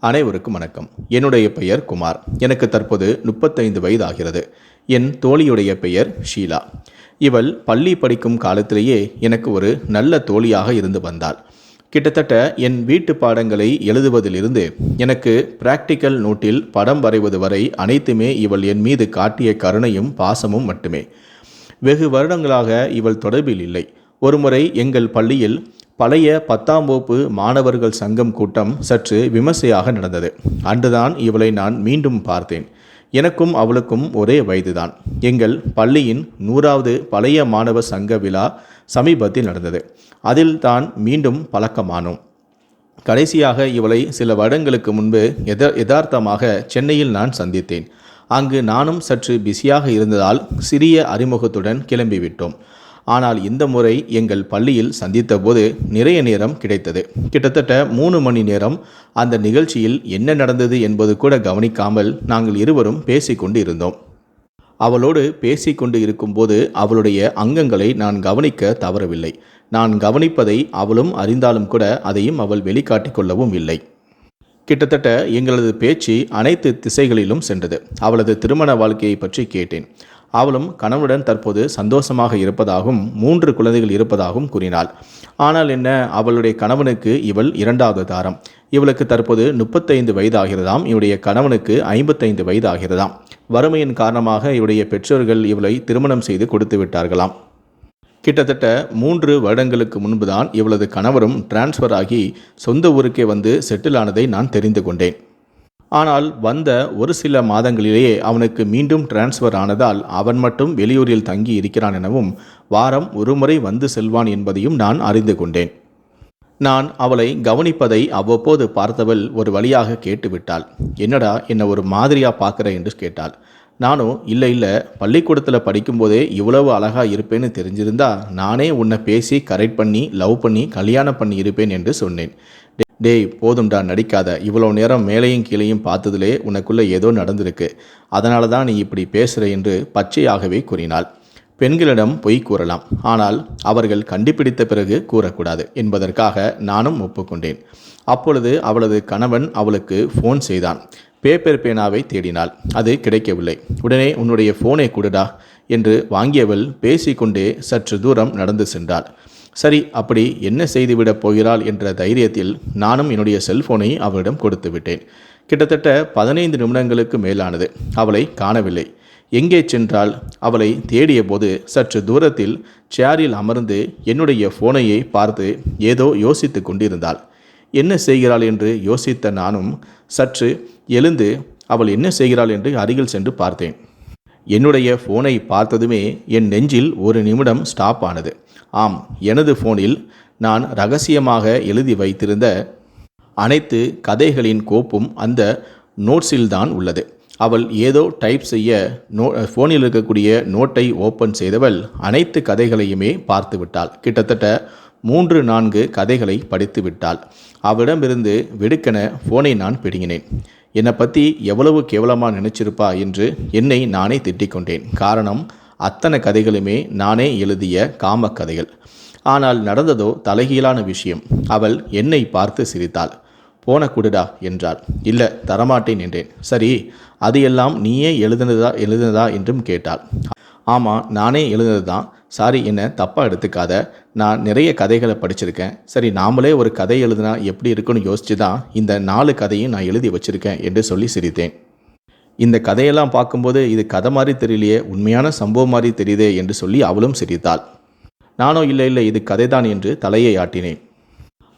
அனைவருக்கும் வணக்கம். என்னுடைய பெயர் குமார். எனக்கு தற்போது முப்பத்தைந்து வயது ஆகிறது என் தோழியுடைய பெயர் ஷீலா. இவள் பள்ளி படிக்கும் காலத்திலேயே எனக்கு ஒரு நல்ல தோழியாக இருந்து வந்தாள். கிட்டத்தட்ட என் வீட்டு பாடங்களை எழுதுவதிலிருந்து எனக்கு பிராக்டிக்கல் நோட்டில் படம் வரைவது வரை அனைத்துமே இவள் என் மீது காட்டிய கருணையும் பாசமும் மட்டுமே. வெகு வருடங்களாக இவள் தொடர்பில் இல்லை. ஒருமுறை எங்கள் பள்ளியில் பழைய பத்தாம் வகுப்பு மாணவர்கள் சங்கம் கூட்டம் சற்று விமர்சையாக நடந்தது. அன்றுதான் இவளை நான் மீண்டும் பார்த்தேன். எனக்கும் அவளுக்கும் ஒரே வயதுதான். எங்கள் பள்ளியின் நூறாவது பழைய மாணவர் சங்க விழா சமீபத்தில் நடந்தது. அதில் தான் மீண்டும் பழக்கமானோம். கடைசியாக இவளை சில வருடங்களுக்கு முன்பு எத யதார்த்தமாக சென்னையில் நான் சந்தித்தேன். அங்கு நானும் சற்று பிஸியாக இருந்ததால் சிறிய அறிமுகத்துடன் கிளம்பிவிட்டோம். ஆனால் இந்த முறை எங்கள் பள்ளியில் சந்தித்தபோது நிறைய நேரம் கிடைத்தது. கிட்டத்தட்ட மூணு மணி நேரம் அந்த நிகழ்ச்சியில் என்ன நடந்தது என்பது கூட கவனிக்காமல் நாங்கள் இருவரும் பேசிக்கொண்டு இருந்தோம். அவளோடு பேசிக்கொண்டு இருக்கும்போது அவளுடைய அங்கங்களை நான் கவனிக்க தவறவில்லை. நான் கவனிப்பதை அவளும் அறிந்தாலும் கூட அதையும் அவள் வெளிக்காட்டிக் கொள்ளவும் இல்லை. கிட்டத்தட்ட எங்களது பேச்சு அனைத்து திசைகளிலும் சென்றது. அவளது திருமண வாழ்க்கையை பற்றி கேட்டேன். அவளும் கணவனுடன் தற்போது சந்தோஷமாக இருப்பதாகவும் மூன்று குழந்தைகள் இருப்பதாகவும் கூறினாள். ஆனால் என்ன அவளுடைய கணவனுக்கு இவள் இரண்டாவது தாரம். இவளுக்கு தற்போது முப்பத்தைந்து வயதாகிறதாம் இவருடைய கணவனுக்கு ஐம்பத்தைந்து வயது ஆகிறதாம் வறுமையின் காரணமாக இவருடைய பெற்றோர்கள் இவளை திருமணம் செய்து கொடுத்து விட்டார்களாம். கிட்டத்தட்ட மூன்று வருடங்களுக்கு முன்புதான் இவளது கணவரும் டிரான்ஸ்ஃபர் ஆகி சொந்த ஊருக்கே வந்து செட்டில் ஆனதை நான் தெரிந்து கொண்டேன். ஆனால் வந்த ஒரு சில மாதங்களிலேயே அவனுக்கு மீண்டும் டிரான்ஸ்ஃபர் ஆனதால் அவன் மட்டும் வெளியூரில் தங்கி இருக்கிறான் எனவும் வாரம் ஒருமுறை வந்து செல்வான் என்பதையும் நான் அறிந்து கொண்டேன். நான் அவளை கவனிப்பதை அவ்வப்போது பார்த்தவள் ஒரு வழியாக கேட்டுவிட்டாள். என்னடா என்னை ஒரு மாதிரியாக பார்க்குற? என்று கேட்டாள். நானும் இல்லை இல்லை. பள்ளிக்கூடத்தில் படிக்கும்போதே இவ்வளவு அழகாக இருப்பேன்னு தெரிஞ்சிருந்தா நானே உன்னை பேசி கரெக்ட் பண்ணி லவ் பண்ணி கல்யாணம் பண்ணி இருப்பேன் என்று சொன்னேன். டேய் போதும்டா நடிக்காத. இவ்வளோ நேரம் மேலையும் கீழையும் பார்த்ததுலே உனக்குள்ளே ஏதோ நடந்திருக்கு. அதனால தான் நீ இப்படி பேசுகிற என்று பச்சையாகவே கூறினாள். பெண்களிடம் பொய் கூறலாம். ஆனால் அவர்கள் கண்டுபிடித்த பிறகு கூறக்கூடாது என்பதற்காக நானும் ஒப்புக்கொண்டேன். அப்பொழுது அவளது கணவன் அவளுக்கு ஃபோன் செய்தான். பேப்பர் பேனாவை தேடினாள். அது கிடைக்கவில்லை. உடனே உன்னுடைய ஃபோனை கொடுடா என்று வாங்கியவள் பேசிக்கொண்டே சற்று தூரம் நடந்து சென்றாள். சரி அப்படி என்ன செய்துவிடப் போகிறாள் என்ற தைரியத்தில் நானும் என்னுடைய செல்போனை அவளிடம் கொடுத்து விட்டேன். கிட்டத்தட்ட பதினைந்து நிமிடங்களுக்கு மேலானது. அவளை காணவில்லை. எங்கே சென்றால் அவளை தேடிய போது சற்று தூரத்தில் சேரில் அமர்ந்து என்னுடைய ஃபோனையை பார்த்து ஏதோ யோசித்து கொண்டிருந்தாள். என்ன செய்கிறாள் என்று யோசித்த நானும் சற்று எழுந்து அவள் என்ன செய்கிறாள் என்று அருகில் சென்று பார்த்தேன். என்னுடைய ஃபோனை பார்த்ததுமே என் நெஞ்சில் ஒரு நிமிடம் ஸ்டாப் ஆனது. ஆம் எனது ஃபோனில் நான் ரகசியமாக எழுதி வைத்திருந்த அனைத்து கதைகளின் கோப்பும் அந்த நோட்ஸில்தான் உள்ளது. அவள் ஏதோ டைப் செய்ய நோ ஃபோனில் இருக்கக்கூடிய நோட்டை ஓப்பன் செய்தவள் அனைத்து கதைகளையுமே பார்த்து விட்டாள் கிட்டத்தட்ட மூன்று நான்கு கதைகளை படித்து விட்டாள். அவளிடமிருந்து வெடுக்கென ஃபோனை நான் பிடுங்கினேன். என்னை பற்றி எவ்வளவு கேவலமாக நினைச்சிருப்பா என்று என்னை நானே திட்டிக் கொண்டேன். காரணம் அத்தனை கதைகளுமே நானே எழுதிய காம கதைகள் ஆனால் நடந்ததோ தலைகீழான விஷயம். அவள் என்னை பார்த்து சிரித்தாள். போன குடுடா என்றாள். இல்லை தரமாட்டேன் என்றேன். சரி அது எல்லாம் நீயே எழுதுனதா எழுதுனதா என்றும் கேட்டாள். ஆமாம் நானே எழுதுனது தான். சாரி என்ன தப்பாக எடுத்துக்காத. நான் நிறைய கதைகளை படிச்சிருக்கேன். சரி நாமளே ஒரு கதை எழுதுனா எப்படி இருக்குன்னு யோசிச்சு தான் இந்த நாலு கதையும் நான் எழுதி வச்சிருக்கேன் என்று சொல்லி சிரித்தேன். இந்த கதையெல்லாம் பார்க்கும்போது இது கதை மாதிரி தெரியலையே உண்மையான சம்பவம் மாதிரி தெரியுதே என்று சொல்லி அவளும் சிரித்தாள். நானோ இல்லை இல்லை இது கதைதான் என்று தலையை ஆட்டினேன்.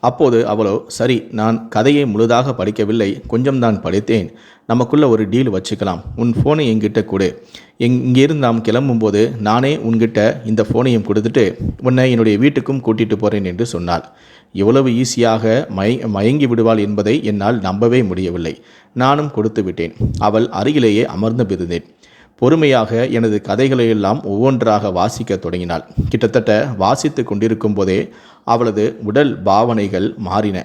அப்போது அவளோ சரி நான் கதையை முழுதாக படிக்கவில்லை. கொஞ்சம்தான் படித்தேன். நமக்குள்ள ஒரு டீல் வச்சுக்கலாம். உன் ஃபோனை என்கிட்ட கொடு. எங் இங்கிருந்து நாம் கிளம்பும்போது நானே உன்கிட்ட இந்த ஃபோனையும் கொடுத்துட்டு உன்னை என்னுடைய வீட்டுக்கும் கூட்டிகிட்டு போகிறேன் என்று சொன்னாள். எவ்வளவு ஈஸியாக மய மயங்கி விடுவாள் என்பதை என்னால் நம்பவே முடியவில்லை. நானும் கொடுத்து விட்டேன். அவள் அருகிலேயே அமர்ந்து பிரிந்தேன். பொறுமையாக எனது கதைகளையெல்லாம் ஒவ்வொன்றாக வாசிக்க தொடங்கினாள். கிட்டத்தட்ட வாசித்து கொண்டிருக்கும் போதே அவளது உடல் பாவனைகள் மாறின.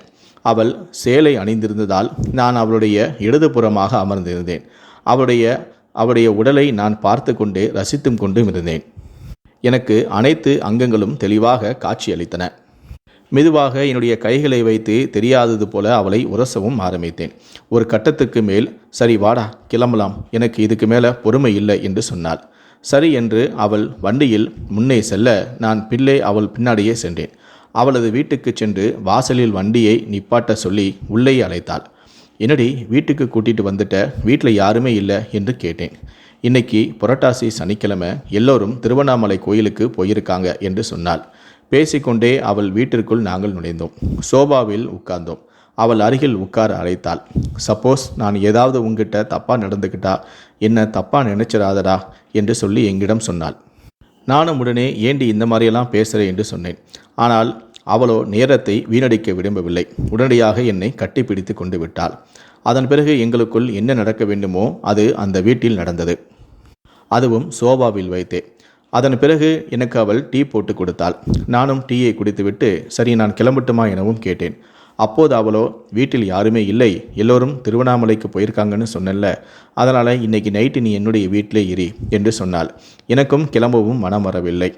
அவள் சேலை அணிந்திருந்ததால் நான் அவளுடைய இடதுபுறமாக அமர்ந்திருந்தேன். அவளுடைய அவளுடைய உடலை நான் பார்த்து கொண்டு ரசித்தும் கொண்டும் இருந்தேன். எனக்கு அனைத்து அங்கங்களும் தெளிவாக காட்சியளித்தன மெதுவாக என்னுடைய கைகளை வைத்து தெரியாதது போல அவளை உரசவும் ஆரம்பித்தேன். ஒரு கட்டத்துக்கு மேல் சரி வாடா கிளம்பலாம். எனக்கு இதுக்கு மேலே பொறுமை இல்லை என்று சொன்னாள். சரி என்று அவள் வண்டியில் முன்னே செல்ல நான் பிள்ளை அவள் பின்னாடியே சென்றேன். அவளது வீட்டுக்கு சென்று வாசலில் வண்டியை நிப்பாட்ட சொல்லி உள்ளே அழைத்தாள். என்னடி வீட்டுக்கு கூட்டிட்டு வந்துட்ட? வீட்டில் யாருமே இல்லை என்று கேட்டேன். இன்னைக்கு புரட்டாசி சனிக்கிழமை எல்லோரும் திருவண்ணாமலை கோயிலுக்கு போயிருக்காங்க என்று சொன்னாள். பேசிக்கொண்டே அவள் வீட்டிற்குள் நாங்கள் நுழைந்தோம். சோபாவில் உட்கார்ந்தோம். அவள் அருகில் உட்கார அழைத்தாள். சப்போஸ் நான் ஏதாவது உங்ககிட்ட தப்பாக நடந்துக்கிட்டா? என்ன தப்பாக நினைச்சிடாதடா? என்று சொல்லி எங்கிடம் சொன்னாள். நானும் உடனே ஏண்டி இந்த மாதிரியெல்லாம் பேசுகிறேன் என்று சொன்னேன். ஆனால் அவளோ நேரத்தை வீணடிக்க விரும்பவில்லை. உடனடியாக என்னை கட்டிப்பிடித்து கொண்டு விட்டாள். அதன் பிறகு எங்களுக்குள் என்ன நடக்க வேண்டுமோ அது அந்த வீட்டில் நடந்தது. அதுவும் சோபாவில் வைத்தே. அதன் பிறகு எனக்கு அவள் டீ போட்டு கொடுத்தாள். நானும் டீயை குடித்துவிட்டு சரி நான் கிளம்பட்டுமா? எனவும் கேட்டேன். அப்போது அவளோ வீட்டில் யாருமே இல்லை. எல்லோரும் திருவண்ணாமலைக்கு போயிருக்காங்கன்னு சொன்னல அதனால் இன்னைக்கு நைட்டு நீ என்னுடைய வீட்டிலே இரு என்று சொன்னாள். எனக்கும் கிளம்பவும் மனம் வரவில்லை.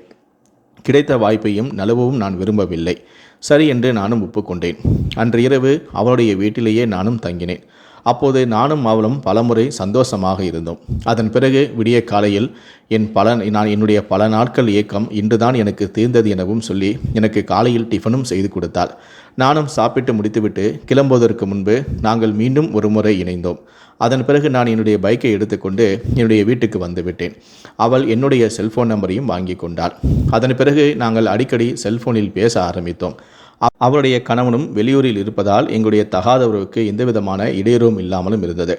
கிடைத்த வாய்ப்பையும் நழுவவும் நான் விரும்பவில்லை. சரி என்று நானும் ஒப்புக்கொண்டேன். அன்று இரவு அவளுடைய வீட்டிலேயே நானும் தங்கினேன். அப்போது நானும் அவளும் பலமுறை சந்தோஷமாக இருந்தோம். அதன் பிறகு விடிய காலையில் என் பல நான் என்னுடைய பல நாட்கள் இயக்கம் இன்றுதான் எனக்கு தீர்ந்தது எனவும் சொல்லி எனக்கு காலையில் டிஃபனும் செய்து கொடுத்தாள். நானும் சாப்பிட்டு முடித்துவிட்டு கிளம்புவதற்கு முன்பு நாங்கள் மீண்டும் ஒரு முறை இணைந்தோம். அதன் பிறகு நான் என்னுடைய பைக்கை எடுத்துக்கொண்டு என்னுடைய வீட்டுக்கு வந்துவிட்டேன் அவள் என்னுடைய செல்போன் நம்பரையும் வாங்கி கொண்டாள். அதன் பிறகு நாங்கள் அடிக்கடி செல்போனில் பேச ஆரம்பித்தோம். அவருடைய கணவனும் வெளியூரில் இருப்பதால் எங்களுடைய தகாதவருக்கு எந்தவிதமான இடையூறும் இல்லாமலும் இருந்தது.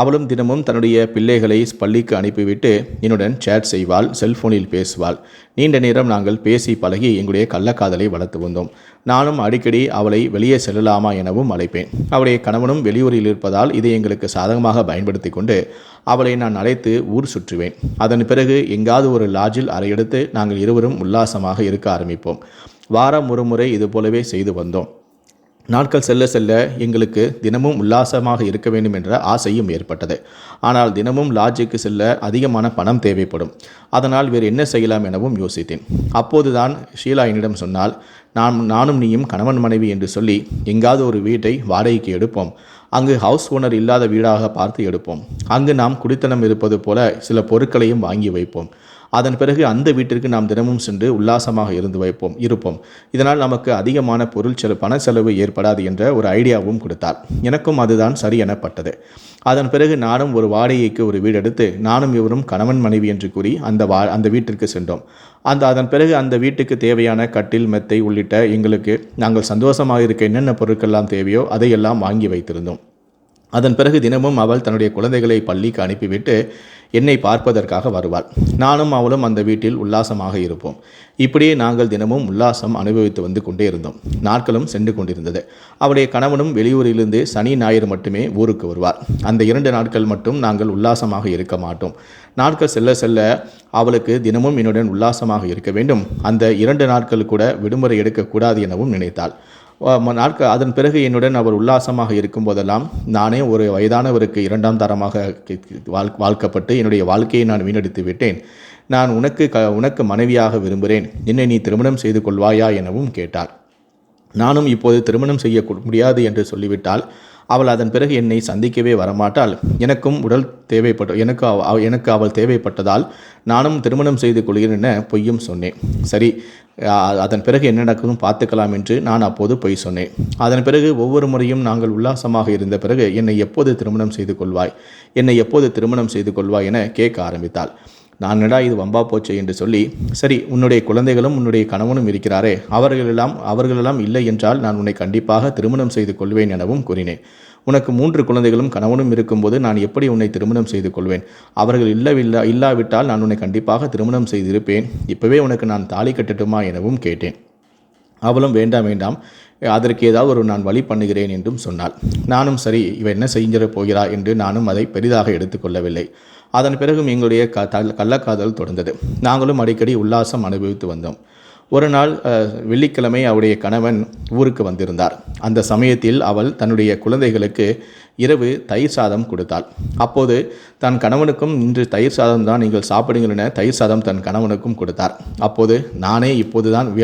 அவளும் தினமும் தன்னுடைய பிள்ளைகளை பள்ளிக்கு அனுப்பிவிட்டு என்னுடன் சேட் செய்வாள் செல்போனில் பேசுவாள். நீண்ட நேரம் நாங்கள் பேசி பழகி எங்களுடைய கள்ளக்காதலை வளர்த்து வந்தோம். நானும் அடிக்கடி அவளை வெளியே செல்லலாமா எனவும் அழைப்பேன். அவளுடைய கணவனும் வெளியூரில் இருப்பதால் இதை எங்களுக்கு சாதகமாக பயன்படுத்தி கொண்டு அவளை நான் அழைத்து ஊர் சுற்றுவேன். அதன் பிறகு எங்காவது ஒரு லாட்ஜில் அறையெடுத்து நாங்கள் இருவரும் உல்லாசமாக இருக்க ஆரம்பிப்போம். வாரம் ஒரு முறை இது போலவே செய்து வந்தோம். நாட்கள் செல்ல செல்ல எங்களுக்கு தினமும் உல்லாசமாக இருக்க வேண்டும் என்ற ஆசையும் ஏற்பட்டது. ஆனால் தினமும் லாட்ஜுக்கு செல்ல அதிகமான பணம் தேவைப்படும். அதனால் வேறு என்ன செய்யலாம் எனவும் யோசித்தேன். அப்போதுதான் ஷீலா என்னிடம் சொன்னால் நான் நானும் நீயும் கணவன் மனைவி என்று சொல்லி எங்காவது ஒரு வீட்டை வாடகைக்கு எடுப்போம். அங்கு ஹவுஸ் ஓனர் இல்லாத வீடாக பார்த்து எடுப்போம். அங்கு நாம் குடித்தனம் இருப்பது போல சில பொருட்களையும் வாங்கி வைப்போம். அதன் பிறகு அந்த வீட்டிற்கு நாம் தினமும் சென்று உல்லாசமாக இருந்து வைப்போம் இருப்போம். இதனால் நமக்கு அதிகமான பொருள் செலவு பண செலவு ஏற்படாது என்ற ஒரு ஐடியாவும் கொடுத்தார். எனக்கும் அதுதான் சரி எனப்பட்டது. அதன் பிறகு நானும் ஒரு வாடகைக்கு ஒரு வீடு எடுத்து நானும் இவரும் கணவன் மனைவி என்று கூறி அந்த வா அந்த வீட்டிற்கு சென்றோம். அந்த அதன் பிறகு அந்த வீட்டுக்கு தேவையான கட்டில் மெத்தை உள்ளிட்ட எங்களுக்கு நாங்கள் சந்தோஷமாக இருக்க என்னென்ன பொருட்கள்லாம் தேவையோ அதையெல்லாம் வாங்கி வைத்திருந்தோம். அதன் பிறகு தினமும் அவள் தன்னுடைய குழந்தைகளை பள்ளிக்கு அனுப்பிவிட்டு என்னை பார்ப்பதற்காக வருவாள். நானும் அவளும் அந்த வீட்டில் உல்லாசமாக இருப்போம். இப்படியே நாங்கள் தினமும் உல்லாசம் அனுபவித்து வந்து கொண்டே இருந்தோம். நாட்களும் சென்று கொண்டிருந்தது. அவளுடைய கணவனும் வெளியூரிலிருந்து சனி ஞாயிறு மட்டுமே ஊருக்கு வருவார். அந்த இரண்டு நாட்கள் மட்டும் நாங்கள் உல்லாசமாக இருக்க மாட்டோம். நாட்கள் செல்ல செல்ல அவளுக்கு தினமும் என்னுடன் உல்லாசமாக இருக்க வேண்டும். அந்த இரண்டு நாட்கள் கூட விடுமுறை எடுக்கக்கூடாது எனவும் நினைத்தாள். நாட்கள் அதன் பிறகு என்னுடன் அவர் உல்லாசமாக இருக்கும் போதெல்லாம் நானே ஒரு வயதானவருக்கு இரண்டாம் தரமாக வாழ் வாழ்க்கப்பட்டு என்னுடைய வாழ்க்கையை நான் வீணடித்து விட்டேன். நான் உனக்கு க உனக்கு மனைவியாக விரும்புகிறேன். என்னை நீ திருமணம் செய்து கொள்வாயா எனவும் கேட்டார். நானும் இப்போது திருமணம் செய்ய முடியாது என்று சொல்லிவிட்டால் அவள் அதன் பிறகு என்னை சந்திக்கவே வரமாட்டாள். எனக்கும் உடல் தேவைப்பட்ட எனக்கு எனக்கு அவள் தேவைப்பட்டதால் நானும் திருமணம் செய்து கொள்கிறேன் என பொய்யும் சொன்னேன். சரி அதன் பிறகு என்ன நடக்கும் பார்த்துக்கலாம் என்று நான் அப்போது பொய் சொன்னேன். அதன் பிறகு ஒவ்வொரு முறையும் நாங்கள் உல்லாசமாக இருந்த பிறகு என்னை எப்போது திருமணம் செய்து கொள்வாய் என்னை எப்போது திருமணம் செய்து கொள்வாய் என கேட்க ஆரம்பித்தாள். நான் என்னடா இது வம்பா போச்சு என்று சொல்லி சரி உன்னுடைய குழந்தைகளும் உன்னுடைய கணவனும் இருக்கிறாரே அவர்களெல்லாம் அவர்களெல்லாம் இல்லை என்றால் நான் உன்னை கண்டிப்பாக திருமணம் செய்து கொள்வேன் எனவும் கூறினேன். உனக்கு மூன்று குழந்தைகளும் கணவனும் இருக்கும்போது நான் எப்படி உன்னை திருமணம் செய்து கொள்வேன்? அவர்கள் இல்லவில்லா இல்லாவிட்டால் நான் உன்னை கண்டிப்பாக திருமணம் செய்திருப்பேன். இப்போவே உனக்கு நான் தாலி கட்டட்டுமா எனவும் கேட்டேன். அவளும் வேண்டாம் வேண்டாம் அதற்கு ஏதாவது ஒரு நான் வழி பண்ணுகிறேன் என்றும் சொன்னாள். நானும் சரி இவ என்ன செஞ்சிட போகிறா? என்று நானும் அதை பெரிதாக எடுத்துக்கொள்ளவில்லை. அதன் பிறகும் எங்களுடைய க த- கள்ளக்காதல் தொடர்ந்தது. நாங்களும் அடிக்கடி உல்லாசம் அனுபவித்து வந்தோம். ஒரு நாள் வெள்ளிக்கிழமை அவருடைய கணவன் ஊருக்கு வந்திருந்தார். அந்த சமயத்தில் அவள் தன்னுடைய குழந்தைகளுக்கு இரவு தயிர் சாதம் கொடுத்தாள். அப்போது தன் கணவனுக்கும் இன்று தயிர் சாதம் தான் நீங்கள் சாப்பிடுங்கள் என தயிர் சாதம் தன் கணவனுக்கும் கொடுத்தார். அப்போது நானே இப்போது தான்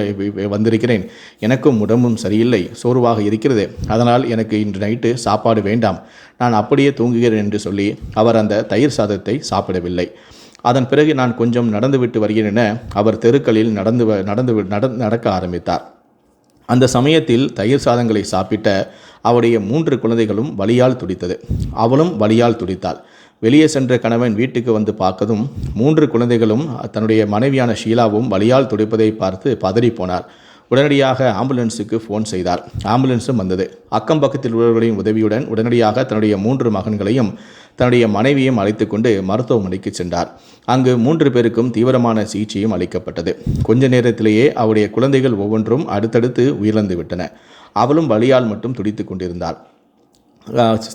வந்திருக்கிறேன். எனக்கும் உடம்பும் சரியில்லை சோர்வாக இருக்கிறது. அதனால் எனக்கு இன்று நைட்டு சாப்பாடு வேண்டாம். நான் அப்படியே தூங்குகிறேன் என்று சொல்லி அவர் அந்த தயிர் சாதத்தை சாப்பிடவில்லை. அதன் பிறகு நான் கொஞ்சம் நடந்துவிட்டு வருகிறேன் என அவர் தெருக்களில் நடந்து வ- நடந்து வி- நட நடக்க ஆரம்பித்தார். அந்த சமயத்தில் தயிர் சாதங்களை சாப்பிட்ட அவருடைய மூன்று குழந்தைகளும் வலியால் துடித்தது. அவளும் வலியால் துடித்தாள். வெளியே சென்ற கணவன் வீட்டுக்கு வந்து பார்த்ததும் மூன்று குழந்தைகளும் தன்னுடைய மனைவியான ஷீலாவும் வலியால் துடிப்பதை பார்த்து பதறி போனார். உடனடியாக ஆம்புலன்ஸுக்கு ஃபோன் செய்தார். ஆம்புலன்ஸும் வந்தது. அக்கம் பக்கத்தில் உள்ளவர்களின் உதவியுடன் உடனடியாக தன்னுடைய மூன்று மகன்களையும் தன்னுடைய மனைவியும் அழைத்து கொண்டு மருத்துவமனைக்கு சென்றார். அங்கு மூன்று பேருக்கும் தீவிரமான சிகிச்சையும் அளிக்கப்பட்டது. கொஞ்ச நேரத்திலேயே அவருடைய குழந்தைகள் ஒவ்வொன்றும் அடுத்தடுத்து உயிரிழந்து விட்டன. அவளும் வலியால் மட்டும் துடித்து கொண்டிருந்தாள்.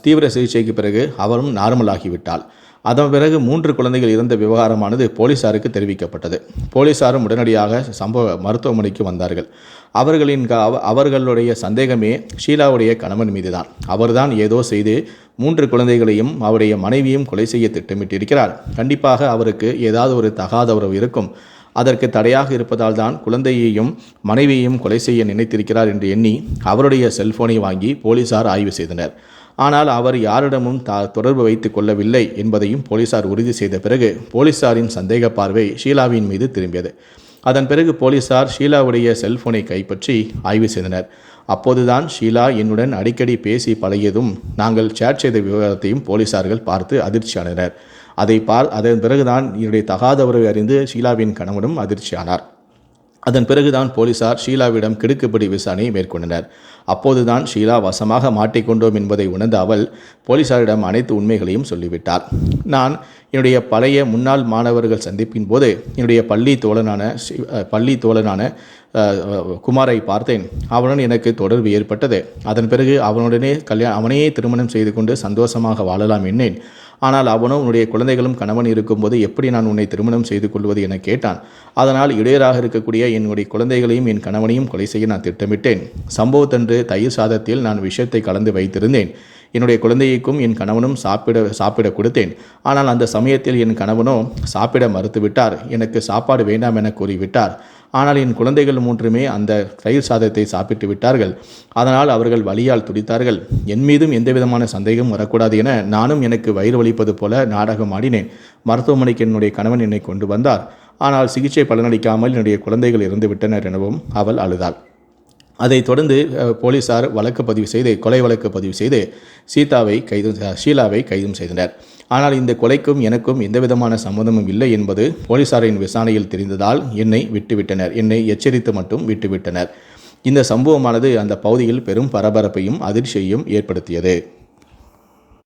தீவிர சிகிச்சைக்கு பிறகு அவரும் நார்மலாகிவிட்டாள் அதன் பிறகு மூன்று குழந்தைகள் இறந்த விவகாரமானது போலீசாருக்கு தெரிவிக்கப்பட்டது. போலீசாரும் உடனடியாக சம்பவ மருத்துவமனைக்கு வந்தார்கள். அவர்களின் க- அவ- அவர்களுடைய சந்தேகமே ஷீலாவுடைய கணவன் மீதுதான். அவர்தான் ஏதோ செய்து மூன்று குழந்தைகளையும் அவருடைய மனைவியும் கொலை செய்ய திட்டமிட்டிருக்கிறார். கண்டிப்பாக அவருக்கு ஏதாவது ஒரு தகாத உறவு இருக்கும். அதற்கு தடையாக இருப்பதால் தான் குழந்தையையும் மனைவியையும் கொலை செய்ய நினைத்திருக்கிறார் என்று எண்ணி அவருடைய செல்போனை வாங்கி போலீசார் ஆய்வு செய்தனர். ஆனால் அவர் யாரிடமும் தா தொடர்பு வைத்துக் கொள்ளவில்லை என்பதையும் போலீசார் உறுதி செய்த பிறகு போலீசாரின் சந்தேக பார்வை ஷீலாவின் மீது திரும்பியது. அதன் பிறகு போலீசார் ஷீலாவுடைய செல்போனை கைப்பற்றி ஆய்வு செய்தனர். அப்போதுதான் ஷீலா என்னுடன் அடிக்கடி பேசி பழகியதும் நாங்கள் சேட் செய்த விவகாரத்தையும் போலீசார்கள் பார்த்து அதிர்ச்சியானனர் அதை பார் அதன் பிறகுதான் என்னுடைய தகாத உறவை அறிந்து ஷீலாவின் கணவனும் அதிர்ச்சியானார் அதன் பிறகுதான் போலீசார் ஷீலாவிடம் கிடுக்குப்பிடி விசாரணையை மேற்கொண்டனர். அப்போதுதான் ஷீலா வசமாக மாட்டிக்கொண்டோம் என்பதை உணர்ந்த அவள் போலீசாரிடம் அனைத்து உண்மைகளையும் சொல்லிவிட்டார் நான் என்னுடைய பழைய முன்னாள் மாணவர்கள் சந்திப்பின் போது என்னுடைய பள்ளி தோழனான பள்ளி தோழனான குமாரை பார்த்தேன். அவனுடன் எனக்கு தொடர்பு ஏற்பட்டது. அதன் பிறகு அவனுடனே கல்யாணம் அவனையே திருமணம் செய்து கொண்டு சந்தோஷமாக வாழலாம் என்னேன் ஆனால் அவனும் உன்னுடைய குழந்தைகளும் கணவன் இருக்கும்போது எப்படி நான் உன்னை திருமணம் செய்து கொள்வது என கேட்டான். அதனால் இடையராக இருக்கக்கூடிய என்னுடைய குழந்தைகளையும் என் கணவனையும் கொலை செய்ய நான் திட்டமிட்டேன். சம்பவத்தன்று தயிர் சாதத்தில் நான் விஷயத்தை கலந்து வைத்திருந்தேன். என்னுடைய குழந்தைக்கும் என் கணவனும் சாப்பிட சாப்பிட கொடுத்தேன். ஆனால் அந்த சமயத்தில் என் கணவனோ சாப்பிட மறுத்துவிட்டார். எனக்கு சாப்பாடு வேண்டாம் என கூறிவிட்டார். ஆனால் என் குழந்தைகள் மூன்றுமே அந்த தயிர் சாதத்தை சாப்பிட்டு விட்டார்கள். அதனால் அவர்கள் வலியால் துடித்தார்கள். என் மீதும் எந்தவிதமான சந்தேகம் வரக்கூடாது என நானும் எனக்கு வயிறு வலிப்பது போல நாடகம் ஆடினேன். மருத்துவமனைக்கு என்னுடைய கணவன் என்னை கொண்டு வந்தார். ஆனால் சிகிச்சை பலனளிக்காமல் என்னுடைய குழந்தைகள் இறந்து விட்டனர் எனவும் அவள் அழுதாள். அதைத் தொடர்ந்து போலீசார் வழக்கு பதிவு செய்து கொலை வழக்கு பதிவு செய்து சீதாவை கைது ஷீலாவை கைதும் செய்தனர். ஆனால் இந்த கொலைக்கும் எனக்கும் எந்தவிதமான சம்மதமும் இல்லை என்பது போலீசாரின் விசாரணையில் தெரிந்ததால் என்னை விட்டுவிட்டனர். என்னை எச்சரித்து மட்டும் விட்டுவிட்டனர். இந்த சம்பவமானது அந்த பகுதியில் பெரும் பரபரப்பையும் அதிர்ச்சியையும் ஏற்படுத்தியது.